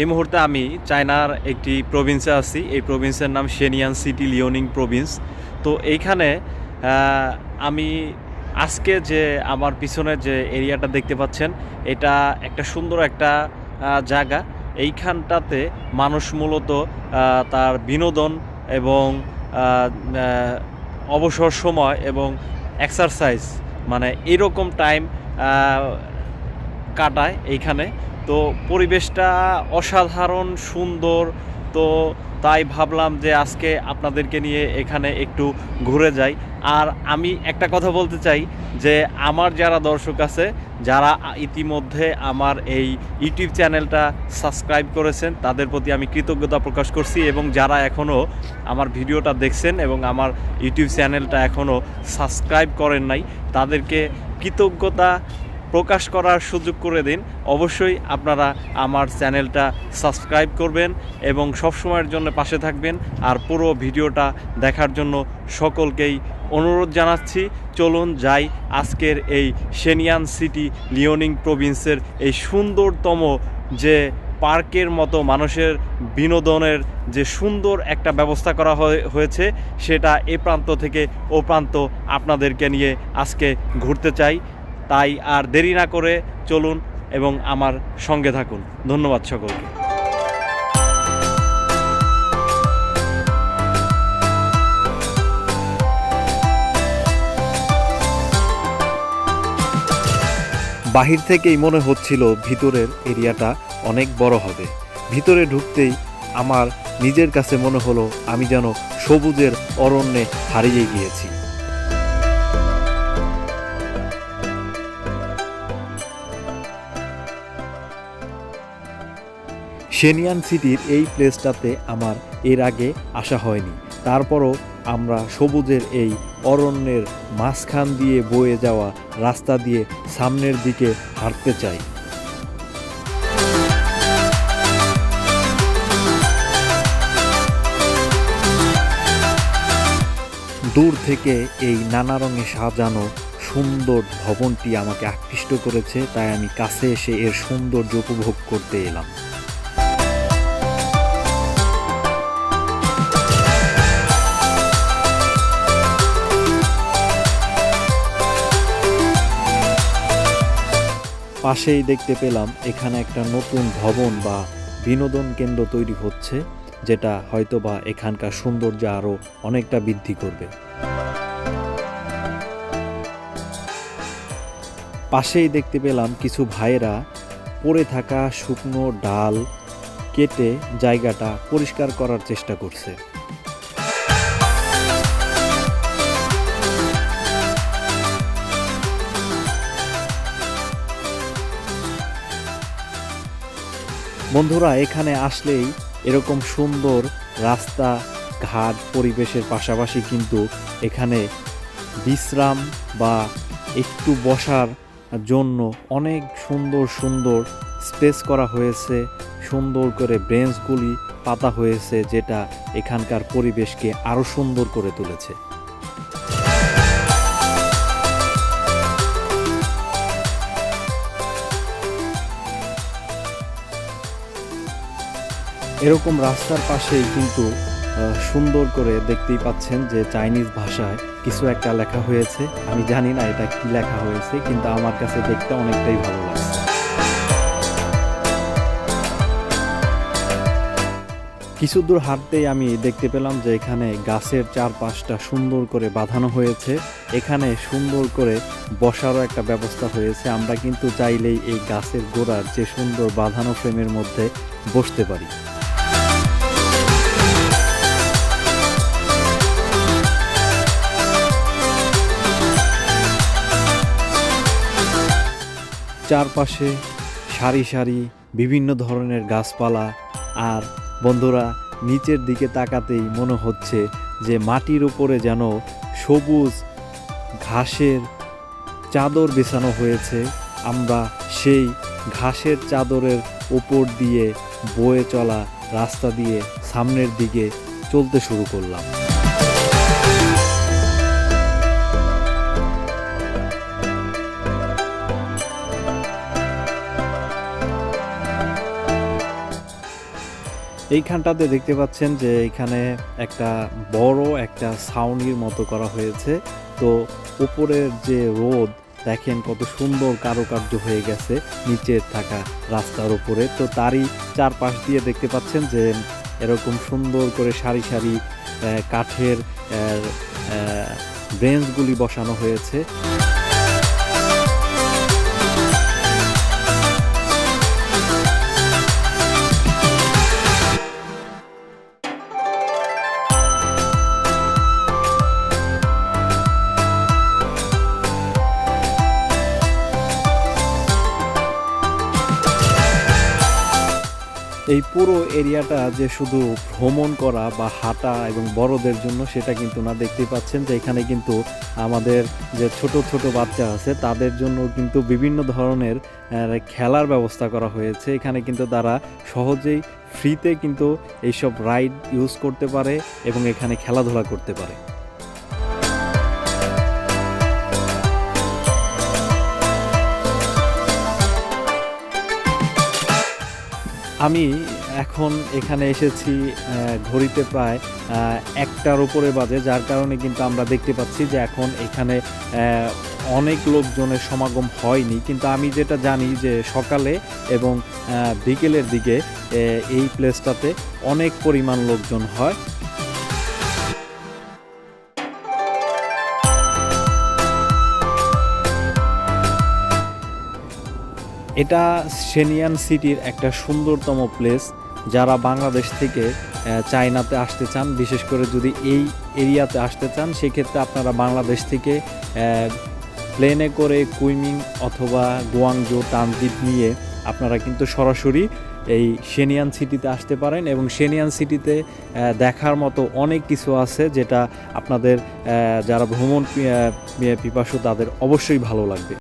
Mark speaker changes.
Speaker 1: এই মুহূর্তে আমি চায়নার একটি প্রভিন্সে আছি। এই প্রভিন্সের নাম শেনিয়ান সিটি লিওনিং প্রভিন্স তো এইখানে আমি আজকে যে আমার পিছনে যে এরিয়াটা দেখতে পাচ্ছেন, এটা একটা সুন্দর একটা জায়গা। এইখানটাতে মানুষ মূলত তার বিনোদন এবং অবসর সময় এবং এক্সারসাইজ মানে এরকম টাইম কাটায় এইখানে। তো পরিবেশটা অসাধারণ, সুন্দর। তো তাই ভাবলাম যে আজকে আপনাদেরকে নিয়ে এখানে একটু ঘুরে যাই। আর আমি একটা কথা বলতে চাই যে আমার যারা দর্শক আছে, যারা ইতিমধ্যে আমার এই ইউটিউব চ্যানেলটা সাবস্ক্রাইব করেছেন, তাদের প্রতি আমি কৃতজ্ঞতা প্রকাশ করছি এবং যারা এখনও আমার ভিডিওটা দেখছেন এবং আমার ইউটিউব চ্যানেলটা এখনও সাবস্ক্রাইব করেন নাই, তাদেরকে কৃতজ্ঞতা প্রকাশ করার সুযোগ করে দিন। অবশ্যই আপনারা আমার চ্যানেলটা সাবস্ক্রাইব করবেন এবং সবসময়ের জন্য পাশে থাকবেন। আর পুরো ভিডিওটা দেখার জন্য সকলকেই অনুরোধ জানাচ্ছি, চলুন যাই আজকের এই সেনিয়ান সিটি লিওনিং প্রভিন্সের এই সুন্দরতম যে পার্কের মতো মানুষের বিনোদনের যে সুন্দর একটা ব্যবস্থা করা হয়ে- হয়েছে, সেটা এ প্রান্ত থেকে ও প্রান্ত আপনাদেরকে নিয়ে আজকে ঘুরতে চাই। তাই আর দেরি না করে চলুন এবং আমার সঙ্গে থাকুন। ধন্যবাদ সকলকে। বাহির থেকেই মনে হচ্ছিল ভিতরের এরিয়াটা অনেক বড় হবে। ভিতরে ঢুকতেই আমার নিজের কাছে মনে হলো আমি যেন সবুজের অরণ্যে হারিয়ে গিয়েছি। সেনিয়ান সিটির এই প্লেসটাতে আমার এর আগে আসা হয়নি। তারপরও আমরা সবুজের এই অরণ্যের মাঝখান দিয়ে বয়ে যাওয়া রাস্তা দিয়ে সামনের দিকে হাঁটতে চাই। দূর থেকে এই নানা রঙে সাজানো সুন্দর ভবনটি আমাকে আকৃষ্ট করেছে, তাই আমি কাছে এসে এর সৌন্দর্য উপভোগ করতে এলাম। পাশেই দেখতে পেলাম এখানে একটা নতুন ভবন বা বিনোদন কেন্দ্র তৈরি হচ্ছে, যেটা হয়তোবা এখানকার সৌন্দর্য আরও অনেকটা বৃদ্ধি করবে। পাশেই দেখতে পেলাম কিছু ভাইয়েরা পড়ে থাকা শুকনো ডাল কেটে জায়গাটা পরিষ্কার করার চেষ্টা করছে। বন্ধুরা, এখানে আসলেই এরকম সুন্দর রাস্তা, ঘাট পরিবেশের পাশাপাশি কিন্তু এখানে বিশ্রাম বা একটু বসার জন্য অনেক সুন্দর সুন্দর স্পেস করা হয়েছে। সুন্দর করে বেঞ্চগুলি পাতা হয়েছে, যেটা এখানকার পরিবেশকে আরও সুন্দর করে তুলেছে। এরকম রাস্তার পাশেই কিন্তু সুন্দর করে দেখতেই পাচ্ছেন যে চাইনিজ ভাষায় কিছু একটা লেখা হয়েছে। আমি জানি না এটা কি লেখা হয়েছে, কিন্তু আমার কাছে দেখতে অনেকটাই ভালো লাগছে। কিছু দূর হাঁটতেই আমি দেখতে পেলাম যে এখানে গাছের চারপাশটা সুন্দর করে বাঁধানো হয়েছে। এখানে সুন্দর করে বসারও একটা ব্যবস্থা হয়েছে। আমরা কিন্তু চাইলেই এই গাছের গোড়ার যে সুন্দর বাঁধানো ফ্রেমের মধ্যে বসতে পারি। চারপাশে সারি সারি বিভিন্ন ধরনের গাছপালা আর বন্ধুরা, নিচের দিকে তাকাতেই মনে হচ্ছে যে মাটির উপরে যেন সবুজ ঘাসের চাদর বিছানো হয়েছে। আমরা সেই ঘাসের চাদরের উপর দিয়ে বয়ে চলা রাস্তা দিয়ে সামনের দিকে চলতে শুরু করলাম। এইখানটাতে দেখতে পাচ্ছেন যে এখানে একটা বড় একটা ছাউনির মতো করা হয়েছে। তো উপরের যে রোদ দেখেন কত সুন্দর কারুকার্য হয়ে গেছে নিচে থাকা রাস্তার উপরে। তো তারই চারপাশ দিয়ে দেখতে পাচ্ছেন যে এরকম সুন্দর করে সারি সারি কাঠের ব্রেঞ্চগুলি বসানো হয়েছে। এই পুরো এরিয়াটা যে শুধু ভ্রমণ করা বা হাঁটা এবং বড়দের জন্য সেটা কিন্তু না দেখতে পাচ্ছেন যে এখানে কিন্তু আমাদের যে ছোট ছোট বাচ্চা আছে তাদের জন্য কিন্তু বিভিন্ন ধরনের খেলার ব্যবস্থা করা হয়েছে। এখানে কিন্তু তারা সহজেই ফ্রিতে কিন্তু এইসব রাইড ইউজ করতে পারে এবং এখানে খেলাধুলা করতে পারে। আমি এখন এখানে এসেছি ঘড়িতে প্রায় একটার উপরে বাজে, যার কারণে কিন্তু আমরা দেখতে পাচ্ছি যে এখন এখানে অনেক লোকজনের সমাগম হয়নি। কিন্তু আমি যেটা জানি যে সকালে এবং বিকেলের দিকে এই প্লেসটাতে অনেক পরিমাণ লোকজন হয়। এটা সেনিয়ান সিটির একটা সুন্দরতম প্লেস যারা বাংলাদেশ থেকে চায়নাতে আসতে চান, বিশেষ করে যদি এই এরিয়াতে আসতে চান, সেক্ষেত্রে আপনারা বাংলাদেশ থেকে প্লেনে করে কুইমিং অথবা গুয়াংজো ট্রানজিট নিয়ে আপনারা কিন্তু সরাসরি এই সেনিয়ান সিটিতে আসতে পারেন এবং সেনিয়ান সিটিতে দেখার মতো অনেক কিছু আছে যেটা আপনাদের যারা ভ্রমণ পিপাসু তাদের অবশ্যই ভালো লাগবে।